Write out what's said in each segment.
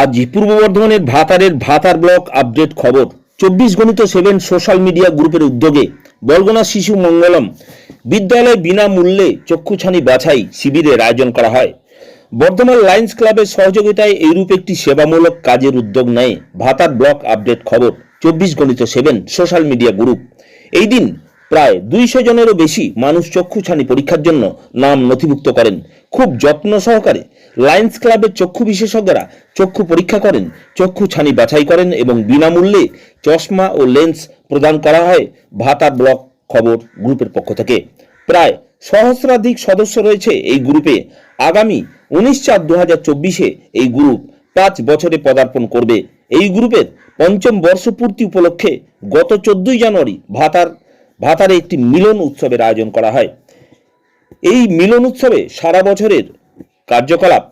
আজ পূর্ব বর্ধমানের ভাতারের ভাতার ব্লক আপডেট খবর। চব্বিশ গণিত সেভেন সোশ্যাল মিডিয়া গ্রুপের উদ্যোগে বলগনা শিশু মঙ্গলম বিদ্যালয়ে বিনামূল্যে চক্ষুছানি বাছাই শিবিরের আয়োজন করা হয়। বর্ধমান লায়ন্স ক্লাবের সহযোগিতায় এইরূপ একটি সেবামূলক কাজের উদ্যোগ নেয় ভাতার ব্লক আপডেট খবর। চব্বিশ গণিত সেভেন সোশ্যাল মিডিয়া গ্রুপ। এই দিন প্রায় দুইশো জনেরও বেশি মানুষ চক্ষু ছানি পরীক্ষার জন্য নাম নথিভুক্ত করেন। খুব যত্ন সহকারে লায়ন্স ক্লাবের চক্ষু বিশেষজ্ঞরা চক্ষু পরীক্ষা করেন চক্ষু ছানি বাছাই করেন এবং বিনামূল্যে চশমা ও লেন্স প্রদান করা হয় ভাতা ব্লক খবর গ্রুপের পক্ষ থেকে। প্রায় সহস্রাধিক সদস্য রয়েছে এই গ্রুপে। আগামী উনিশ চার দু হাজার চব্বিশে এই গ্রুপ পাঁচ বছরে পদার্পণ করবে। এই গ্রুপের পঞ্চম বর্ষপূর্তি উপলক্ষে গত চোদ্দই জানুয়ারি ভাতার ভাতারে একটি মিলন উৎসবের আয়োজন করা হয়। এই মিলন উৎসবে সারা বছরের কার্যকলাপ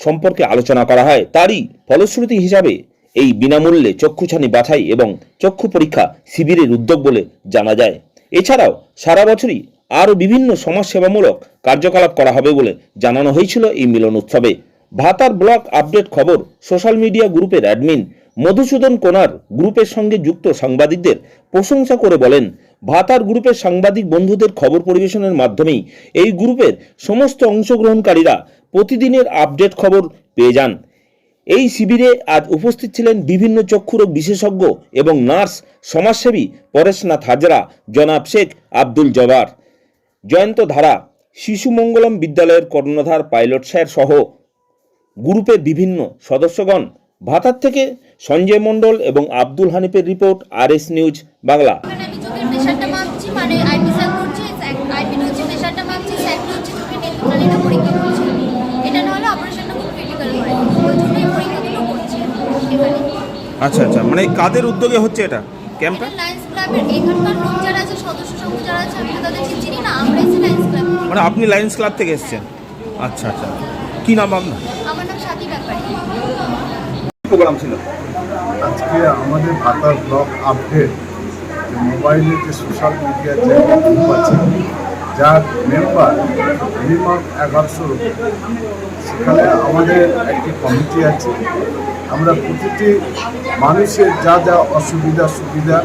সম্পর্কে আলোচনা করা হয়। তারই ফলশ্রুতি হিসাবে এই বিনামূল্যে চক্ষুছানি বাছাই এবং চক্ষু পরীক্ষা শিবিরের উদ্যোগ বলে জানা যায়। এছাড়াও সারা বছরই আরও বিভিন্ন সমাজসেবামূলক কার্যকলাপ করা হবে বলে জানানো হয়েছিল এই মিলন উৎসবে। ভাতার ব্লক আপডেট খবর সোশ্যাল মিডিয়া গ্রুপের অ্যাডমিন মধুসূদন কোনার গ্রুপের সঙ্গে যুক্ত সাংবাদিকদের প্রশংসা করে বলেন ভাতার গ্রুপের সাংবাদিক বন্ধুদের খবর পরিবেশনের মাধ্যমেই এই গ্রুপের সমস্ত অংশগ্রহণকারীরা প্রতিদিনের আপডেট খবর পেয়ে যান। এই শিবিরে আজ উপস্থিত ছিলেন বিভিন্ন চক্ষুরোগ বিশেষজ্ঞ এবং নার্স সমাজসেবী পরেশনাথ হাজরা, জনাব শেখ আব্দুল জবার জয়ন্ত ধারা, শিশু মঙ্গলম বিদ্যালয়ের কর্ণধার পাইলট স্যার সহ গ্রুপের বিভিন্ন সদস্যগণ। ভাতার থেকে সঞ্জয় মণ্ডল এবং Abdul হানিফের report R S news Bangla মানে আমি চোখের প্রেশারটা মাপছি মানে আইপি স্যার করছি আইপি হচ্ছে প্রেশারটা মাপছি স্যাকটা হচ্ছে চোখের পরীক্ষা করছি। এটা নাহলে অপারেশনটা খুব ক্রিটিক্যাল হয়। ওই জন্য এই পরীক্ষাগুলো করছি আচ্ছা আচ্ছা মানে কাদের উদ্যোগে হচ্ছে এটা? ক্যাম্পটা লায়ন্স ক্লাবের এখানকার লোক যারা আছে সদস্য সমূহ যারা আছে আমি তাদের চিনি না আমরা এসে লায়ন্স ক্লাব মানে আপনি লায়ন্স ক্লাব থেকে এসেছেন? আচ্ছা আচ্ছা। কি নাম আপনার? আমার নাম সাথী ব্যাপারী। প্রোগ্রাম ছিল? আজকে আমাদের ভাতার ব্লগ আপডেট মোবাইলে যে সোশ্যাল মিডিয়ার যে গ্রুপ আছে, যার মেম্বার মিনিমাম এগারোশো সেখানে আমাদের একটি কমিটি আছে। আমরা প্রতিটি মানুষের যা যা অসুবিধা, সুবিধা,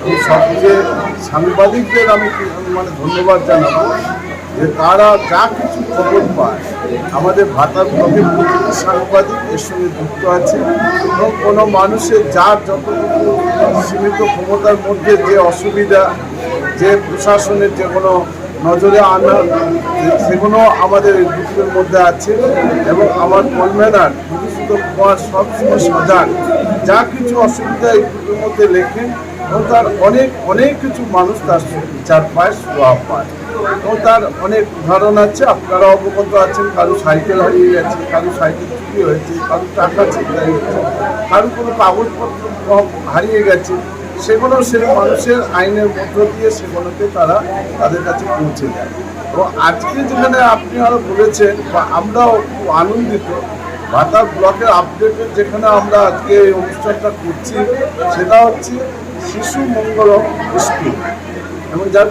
এবং সবচেয়ে সাংবাদিকদের আমি মানে ধন্যবাদ জানাব। যে তারা যা কিছু খবর পায়, আমাদের ভাতার ব্লকের প্রতিটি সাংবাদিক এর সঙ্গে যুক্ত আছে এবং কোনো মানুষের যার যতটুকু সীমিত ক্ষমতার মধ্যে যে অসুবিধা, যে প্রশাসনের যে কোনো নজরে আনা সেগুলো আমাদের গ্রুপের মধ্যে আছে এবং আমার কনভেনার মধুসূদন কুমার সবসময় সজাগ যা কিছু অসুবিধা এই মধ্যে লেখেন এবং তার অনেক অনেক কিছু মানুষ তার বিচার পায় সোয়া পায়। এবং তার অনেক উদাহরণ আছে। আপনারা অবগত আছেন, কারও সাইকেল হারিয়ে গেছে, কারও সাইকেল চুরি হয়েছে, কারও টাকা ছিনতাই হয়েছে, কারও কোনো কাগজপত্র হারিয়ে গেছে। সেগুলো সে মানুষের আইনের মধ্য দিয়ে সেগুলোকে তারা তাদের কাছে পৌঁছে দেয় এবং আজকে যেখানে আপনি আরও বলেছেন, বা আমরাও খুব আনন্দিত, ভাতা ব্লকের আপডেটের যেখানে আমরা আজকে এই অনুষ্ঠানটা করছি, সেটা হচ্ছে শিশু মঙ্গলম স্কুল। এবং যার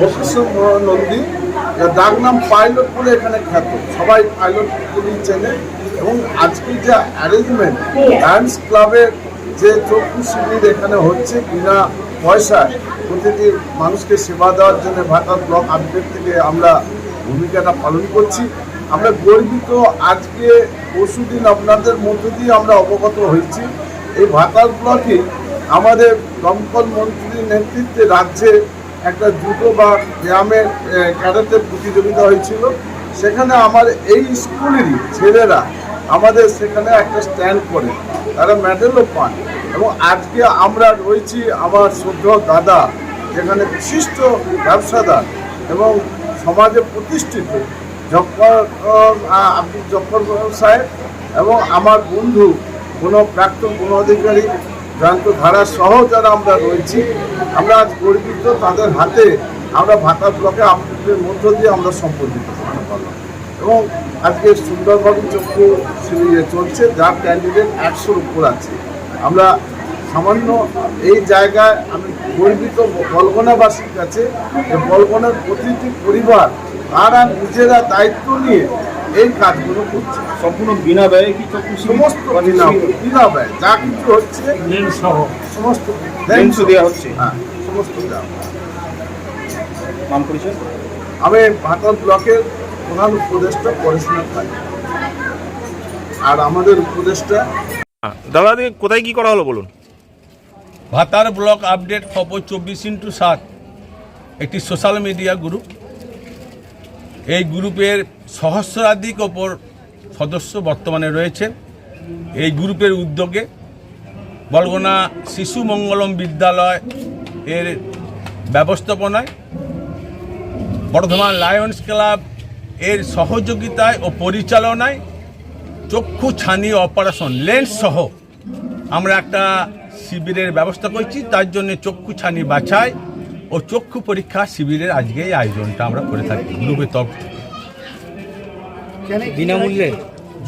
বশিষ্ঠ নন্দী যার ডাক নাম পাইলট বলে এখানে খ্যাত। সবাই পাইলট বলেই চেনে এবং আজকে যে অ্যারেঞ্জমেন্ট ডান্স ক্লাবের যে চক্ষু শিবির এখানে হচ্ছে বিনা পয়সায় প্রতিটি মানুষকে সেবা দেওয়ার জন্য ভাটার ব্লক আপডেট থেকে আমরা ভূমিকাটা পালন করছি। আমরা গর্বিত আজকে পরশুদিন আপনাদের মধ্য দিয়ে আমরা অবগত হয়েছি। এই ভাতার ব্লকে আমাদের দমকল মন্ত্রীর নেতৃত্বে রাজ্যে একটা জুতো বা ব্যায়ামের ক্যাডেটের প্রতিযোগিতা হয়েছিল। সেখানে আমার এই স্কুলেরই ছেলেরা আমাদের সেখানে একটা স্ট্যান্ড করে। তারা মেডেলও পান এবং আজকে আমরা রয়েছি আমার শ্রদ্ধ দাদা যেখানে বিশিষ্ট ব্যবসাদার এবং সমাজে প্রতিষ্ঠিত আহ, আব্দুল জফর সাহেব এবং আমার বন্ধু কোনো প্রাক্তন কোনো অধিকারী জয়ন্ত ধারা সহ যারা আমরা রয়েছি, আমরা আজ গর্বিত, তাদের হাতে আমরা ভাতা ব্লকে আপনাদের মধ্য দিয়ে আমরা সম্পর্কিত করতে পারলাম এবং আজকে সুন্দরভাবে চক্ষু শিবিরে চলছে, যার ক্যান্ডিডেট একশোর উপর আছে। আমরা সামান্য এই জায়গায় আমি গর্বিত বলগনাবাসীর কাছে যে বলগনার প্রতিটি পরিবার তারা নিজেরা দায়িত্ব নিয়ে এই কাজগুলো করছে। সম্পূর্ণ বিনা ব্যয়ে কি সমস্ত বিনা বিনা ব্যয়। যা কিছু হচ্ছে সমস্ত দেওয়া হচ্ছে। হ্যাঁ সমস্ত দেওয়া নাম পরিচয়? আমি ভাতার ব্লকের প্রধান উপদেষ্টা পড়াশোনার কাজ আর আমাদের উপদেষ্টা দাদা দিয়ে কোথায় কি করা হলো বলুন? ভাতার ব্লক আপডেট খবর চব্বিশ ইন্টু সাত। একটি সোশ্যাল মিডিয়া গ্রুপ এই গ্রুপের সহস্রাধিক ওপর সদস্য বর্তমানে রয়েছেন। এই গ্রুপের উদ্যোগে বলগোনা শিশু মঙ্গলম বিদ্যালয় এর ব্যবস্থাপনায় বর্ধমান লায়ন্স ক্লাব এর সহযোগিতায় ও পরিচালনায় চক্ষু ছানি অপারেশন লেন্স সহ আমরা একটা শিবিরের ব্যবস্থা করছি। তার জন্য চক্ষু ছানি বাছাই ও চক্ষু পরীক্ষা শিবিরের আজকে এই আয়োজনটা আমরা করে থাকি। গ্রুপের তরফ বিনামূল্যে?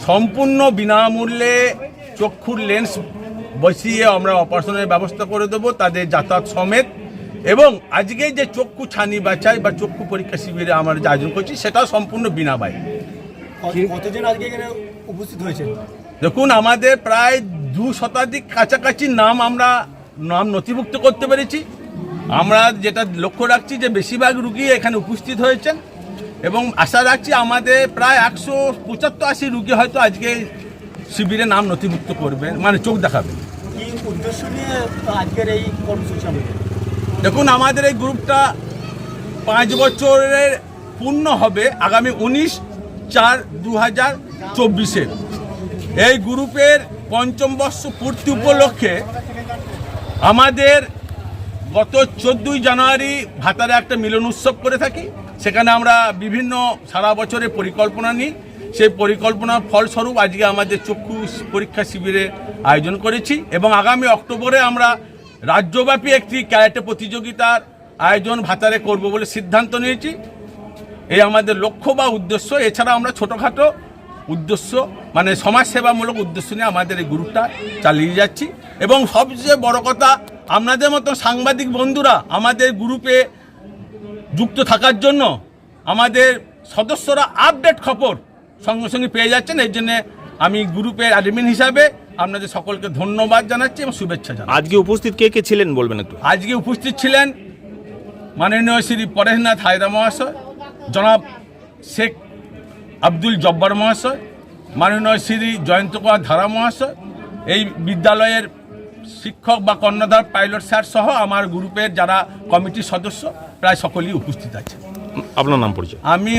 সম্পূর্ণ বিনামূল্যে চক্ষুর লেন্স বসিয়ে আমরা অপারেশনের ব্যবস্থা করে দেবো তাদের যাতায়াত সমেত। এবং আজকে যে চক্ষু ছানি বাছাই বা চক্ষু পরীক্ষা শিবিরে আমরা যে আয়োজন করছি সেটা সম্পূর্ণ বিনা ব্যয় কতজন আজকে এখানে উপস্থিত হয়েছে দেখুন আমাদের প্রায় দু শতাধিক কাছাকাছি নাম আমরা নাম নথিভুক্ত করতে পেরেছি। আমরা যেটা লক্ষ্য রাখছি যে বেশিরভাগ রুগী এখানে উপস্থিত হয়েছেন। এবং আশা রাখছি আমাদের প্রায় একশো পঁচাত্তর আশি রুগী হয়তো আজকে শিবিরে নাম নথিভুক্ত করবেন মানে চোখ এই দেখুন আমাদের এই গ্রুপটা পাঁচ বছরের পূর্ণ হবে আগামী উনিশ চার দু হাজার চব্বিশের এই গ্রুপের পঞ্চম বর্ষ পূর্তি উপলক্ষে আমাদের গত চোদ্দই জানুয়ারি ভাতারে একটা মিলন উৎসব করে থাকি। সেখানে আমরা বিভিন্ন সারা বছরের পরিকল্পনা নিই। সেই পরিকল্পনার ফলস্বরূপ আজকে আমাদের চক্ষু পরীক্ষা শিবিরের আয়োজন করেছি এবং আগামী অক্টোবরে আমরা রাজ্যব্যাপী একটি ক্যারেটে প্রতিযোগিতার আয়োজন ভাতারে করব বলে সিদ্ধান্ত নিয়েছি। এই আমাদের লক্ষ্য বা উদ্দেশ্য। এছাড়া আমরা ছোটোখাটো উদ্দেশ্য মানে সমাজসেবামূলক উদ্দেশ্য নিয়ে আমাদের এই গ্রুপটা চালিয়ে যাচ্ছি। এবং সবচেয়ে বড় কথা, আপনাদের মতো সাংবাদিক বন্ধুরা আমাদের গ্রুপে যুক্ত থাকার জন্য আমাদের সদস্যরা আপডেট খবর সঙ্গে সঙ্গে পেয়ে যাচ্ছেন। এই জন্য আমি গ্রুপের অ্যাডমিন হিসাবে আপনাদের সকলকে ধন্যবাদ জানাচ্ছি এবং শুভেচ্ছা জানাচ্ছি। আজকে উপস্থিত কে কে ছিলেন বলবেন একটু? আজকে উপস্থিত ছিলেন মাননীয় শ্রী পরেশনাথ হায়দা মহাশয় জনাব শেখ আব্দুল জব্বার মহাশয় মাননীয় শ্রী জয়ন্ত কুমার ধারা মহাশয় এই বিদ্যালয়ের শিক্ষক বা কর্ণধার পাইলট স্যার সহ আমার গ্রুপের যারা কমিটির সদস্য প্রায় সকলেই উপস্থিত আছে আপনার নাম পরিচয়? আমি